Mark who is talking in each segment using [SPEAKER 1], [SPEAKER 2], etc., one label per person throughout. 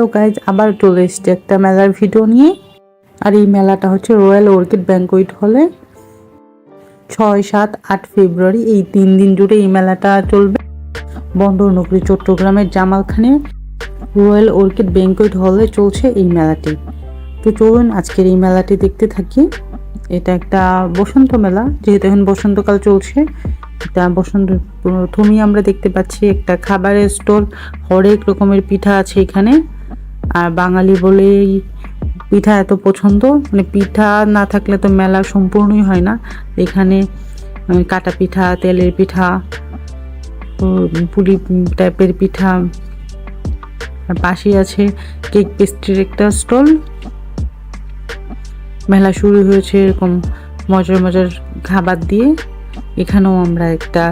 [SPEAKER 1] Hello guys আবার চলে এসছে একটা মেলার ভিডিও নিয়ে। আর এই মেলাটা হচ্ছে রয়্যাল অর্কিড ব্যাঙ্কুইট হলে ছয়, সাত, আট ফেব্রুয়ারি এই তিন দিন জুড়ে এই মেলাটা চলবে। বন্দর বন্দরনগরী চট্টগ্রামের জামালখানে রয়্যাল অর্কিড ব্যাঙ্কুইট হলে চলছে এই মেলাটি। তো চলুন আজকের এই মেলাটি দেখতে থাকি। এটা একটা বসন্ত মেলা, যেহেতু এখন বসন্তকাল চলছে। এটা বসন্ত, প্রথমেই আমরা দেখতে পাচ্ছি একটা খাবারের স্টোর হরেক রকমের পিঠা আছে এখানে। আর বাঙালি বলেই পিঠা এত পছন্দ। মানে পিঠা না থাকলে তো মেলা সম্পূর্ণই হয় না। এখানে কাটা পিঠা, তেলের পিঠা পুরি টাইপের পিঠা। আর পাশেই আছে কেক পেস্ট্রির একটা স্টল মেলা শুরু হয়েছে এরকম মজার মজার খাবার দিয়ে। এখানেও আমরা একটা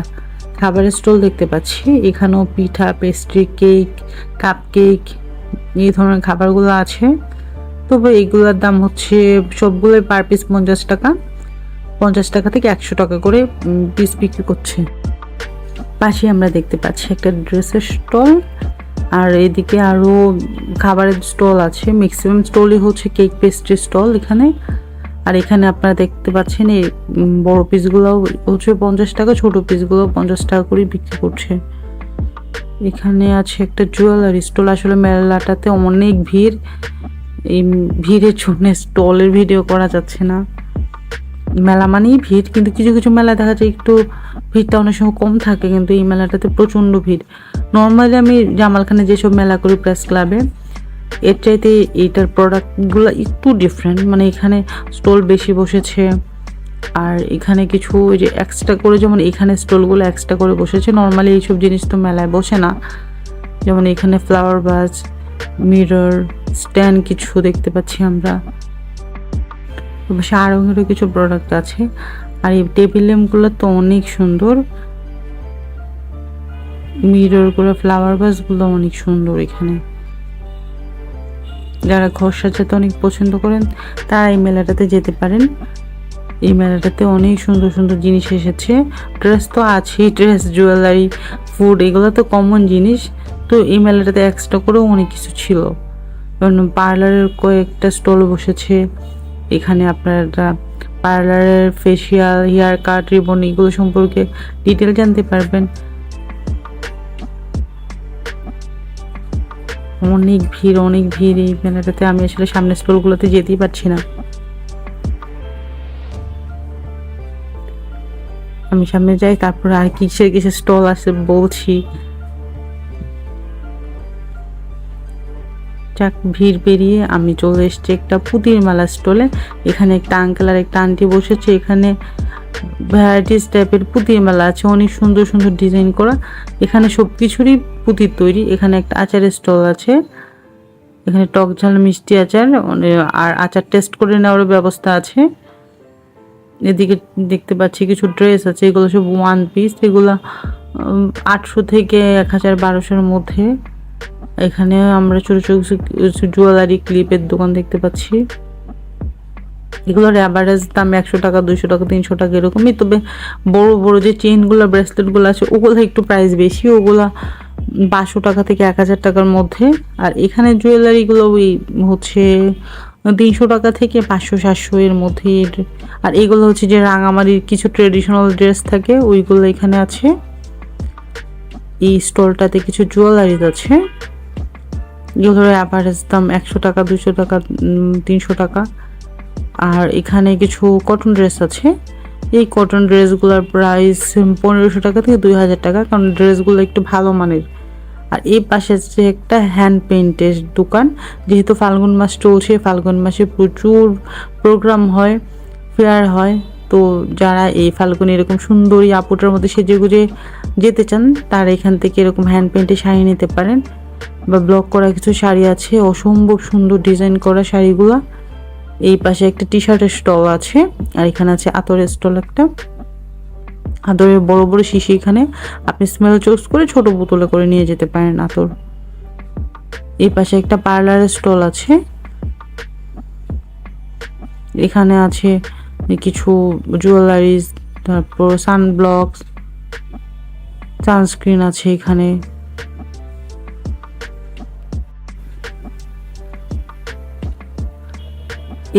[SPEAKER 1] খাবারের স্টল দেখতে পাচ্ছি। এখানেও পিঠা পেস্ট্রি কেক কাপ কেক এই ধরনের খাবারগুলো আছে। তবে এগুলোর দাম হচ্ছে সবগুলোই পার পিস পঞ্চাশ টাকা। পঞ্চাশ টাকা থেকে একশো টাকা করে পিস বিক্রি করছে। পাশে আমরা দেখতে পাচ্ছি একটা ড্রেসের স্টল আর এদিকে আরও খাবারের স্টল আছে। ম্যাক্সিমাম স্টলই হচ্ছে কেক পেস্ট্রি স্টল এখানে। আর এখানে আপনারা দেখতে পাচ্ছেন এই বড় পিসগুলো হচ্ছে পঞ্চাশ টাকা, ছোট পিসগুলো পঞ্চাশ টাকা করে বিক্রি করছে। এখানে আছে একটা জুয়েলারি স্টল আসলে মেলাটাতে অনেক ভিড়। এই ভিড়ের জন্য স্টলের ভিডিও করা যাচ্ছে না। মেলা মানেই ভিড়, কিন্তু কিছু কিছু মেলা দেখা যায় একটু ভিড়টা অনেক সময় কম থাকে, কিন্তু এই মেলাটাতে প্রচণ্ড ভিড়। নর্মালি আমি জামালখানে যেসব মেলা করি প্রেস ক্লাবে এর চাইতে এইটার প্রোডাক্টগুলো একটু ডিফারেন্ট মানে এখানে স্টল বেশি বসেছে। আর এখানে কিছু ওই যে এক্সট্রা করে যেমন এখানে স্টলগুলো এক্সট্রা করে বসেছে। নর্মালি এইসব জিনিস তো মেলায় বসে না। যেমন এখানে ফ্লাওয়ার বাজ মিরর স্ট্যান্ড কিছু দেখতে পাচ্ছি আমরা। অবশ্য আরও কিছু প্রোডাক্ট আছে। আর এই টেবিল ল্যাম্পগুলো তো অনেক সুন্দর। মিররগুলো ফ্লাওয়ার ভাসগুলো অনেক সুন্দর এখানে। যারা ঘর সাজাতে অনেক পছন্দ করেন, তারা এই মেলাটাতে যেতে পারেন। এই মেলাটাতে অনেক সুন্দর সুন্দর জিনিস এসেছে। ড্রেস তো আছেই ড্রেস জুয়েলারি ফুড এগুলো তো কমন জিনিস। তো এই মেলাটাতে এক্সট্রা করেও অনেক কিছু ছিল। যেমন পার্লারের কয়েকটা স্টল বসেছে। এখানে আপনারা পার্লারের ফেসিয়াল হেয়ার কাট রিবন এগুলো সম্পর্কে ডিটেল জানতে পারবেন। অনেক ভিড় অনেক ভিড় এই মেলাটাতে। আমি আসলে সামনের স্টলগুলোতে যেতেই পারছি না। আমি সামনে যাই, তারপরে আর কিসের কিসের স্টল আছে বলছি। যাক, ভিড় পেরিয়ে আমি চলে এসেছি একটা পুতির মালা স্টলে এখানে একটা আঙ্কেল আর একটা আন্টি বসেছে, এখানে ভ্যারাইটিস টাইপের পুতির মালা আছে, অনেক সুন্দর সুন্দর ডিজাইন করা। এখানে সব কিছুরই পুতির তৈরি, এখানে একটা আচারের স্টল আছে। এখানে টক ঝাল, মিষ্টি আচার আর আচার টেস্ট করে নেওয়ারও ব্যবস্থা আছে। এদিকে দেখতে পাচ্ছি কিছু ড্রেস আছে, এগুলো সব ওয়ান পিস এগুলো আটশো থেকে এক হাজার বারোশোর মধ্যে। এখানে আমরা ছোট ছোট জুয়েলারি ক্লিপের দোকান দেখতে পাচ্ছি। এগুলোর অ্যাভারেজ দাম একশো টাকা, দুইশো টাকা, তিনশো টাকা এরকমই। তবে বড় বড় যে চেইনগুলো ব্রেসলেটগুলো আছে, ওগুলো একটু প্রাইস বেশি। ওগুলা পাঁচশো টাকা থেকে এক হাজার টাকার মধ্যে। আর এখানে জুয়েলারিগুলো ওই হচ্ছে তিনশো টাকা থেকে পাঁচশো, সাতশো এর মধ্যে আর এগুলো হচ্ছে যে রাঙামারির কিছু ট্রেডিশনাল ড্রেস থাকে, ওইগুলো এখানে আছে। এই স্টলটাতে কিছু জুয়েলারিজ আছে। এগুলোর অ্যাভারেজ দাম একশো টাকা দুশো টাকা তিনশো টাকা। আর এখানে কিছু কটন ড্রেস আছে। এই কটন ড্রেসগুলোর প্রাইস পনেরোশো টাকা থেকে দুই হাজার টাকা, কারণ ড্রেসগুলো একটু ভালো মানের। আর এই পাশে আছে একটা হ্যান্ড পেইন্টের দোকান, যেহেতু ফাল্গুন মাস চলছে, ফাল্গুন মাসে প্রচুর প্রোগ্রাম হয় ফেয়ার হয়, তো যারা এই ফাল্গুন এরকম সুন্দরী আপুটার মধ্যে সেজে গুজে যেতে চান, তারা এখান থেকে এরকম হ্যান্ড পেইন্টে শাড়ি নিতে পারেন বা ব্লক করা কিছু শাড়ি আছে, অসম্ভব সুন্দর ডিজাইন করা শাড়িগুলো। এই পাশে একটা টি শার্টের স্টল আছে, আর এখানে আছে আতরের স্টল একটা। আতরের বড় বড় শিশি এখানে। আপনি স্মেল চুজ করে ছোট বোতলে করে নিয়ে যেতে পারেন আতর। এই পাশে একটা পার্লারের স্টল আছে। এখানে আছে কিছু জুয়েলারিজ তারপর সানব্লক সানস্ক্রিন আছে এখানে।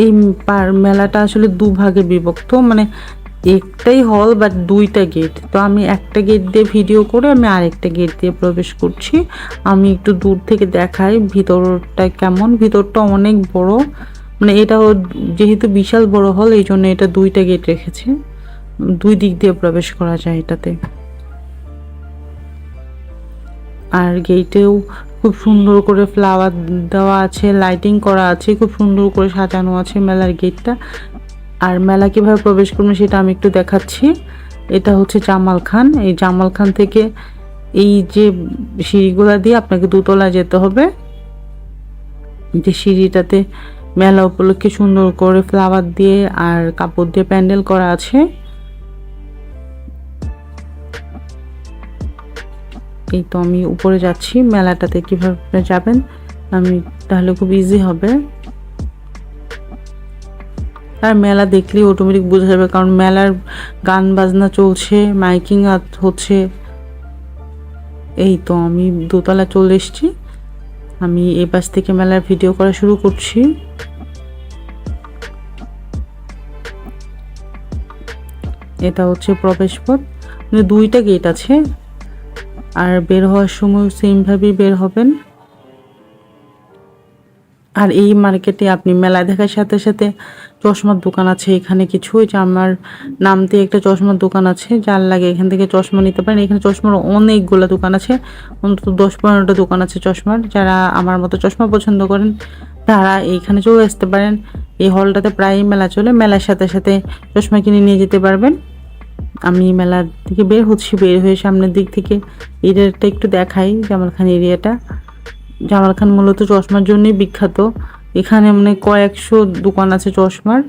[SPEAKER 1] এই মেলাটা আসলে দুভাগে বিভক্ত। মানে একটাই হল বাট দুইটা গেট তো আমি একটা গেট দিয়ে ভিডিও করে আমি আরেকটা গেট দিয়ে প্রবেশ করছি। আমি একটু দূর থেকে দেখাই ভিতরটা কেমন। ভিতরটা অনেক বড়। মানে এটাও যেহেতু বিশাল বড় হল এই জন্য এটা দুইটা গেট রেখেছে। দুই দিক দিয়ে প্রবেশ করা যায় এটাতে। আর গেটেও খুব সুন্দর করে ফ্লাওয়ার দেওয়া আছে লাইটিং করা আছে, খুব সুন্দর করে সাজানো আছে মেলার গেটটা আর মেলা কীভাবে প্রবেশ করবেন সেটা আমি একটু দেখাচ্ছি। এটা হচ্ছে জামাল খান। এই জামাল খান থেকে এই যে সিঁড়িগুলা দিয়ে আপনাকে দুতলা যেতে হবে। যে সিঁড়িটাতে মেলা উপলক্ষে সুন্দর করে ফ্লাওয়ার দিয়ে আর কাপড় দিয়ে প্যান্ডেল করা আছে। এই তো আমি উপরে যাচ্ছি। মেলাটাতে কীভাবে যাবেন? আমি তাহলে খুব ইজি হবে। আর মেলা দেখলেই অটোমেটিক বোঝা যাবে, কারণ মেলার গান বাজনা চলছে, মাইকিং হচ্ছে। এই তো আমি দোতলা চলে এসেছি। আমি এই পাশ থেকে মেলার ভিডিও করা শুরু করছি। এটা হচ্ছে প্রবেশ পথ। মানে দুইটা গেট আছে। আর বের হওয়ার সময় সেমভাবেই বের হবেন। আর এই মার্কেটে আপনি মেলা দেখার সাথে সাথে চশমার দোকান আছে এখানে কিছু যে আমার নামতে একটা চশমার দোকান আছে, যার লাগে এখান থেকে চশমা নিতে পারেন। এখানে চশমার অনেকগুলো দোকান আছে, অন্তত দশ পনেরোটা দোকান আছে চশমার। যারা আমার মতো চশমা পছন্দ করেন, তারা এইখানে চলে আসতে পারেন। এই হলটাতে প্রায়ই মেলা চলে, মেলার সাথে সাথে চশমা কিনে নিয়ে যেতে পারবেন। আমি মেলার থেকে বের হচ্ছি, বের হয়ে সামনের দিক থেকে। এরিয়াটা একটু দেখাই, জামালখান এরিয়াটা জামাল খান মূলত চশমার জন্যই বিখ্যাত। এখানে মানে কয়েকশো দোকান আছে চশমার।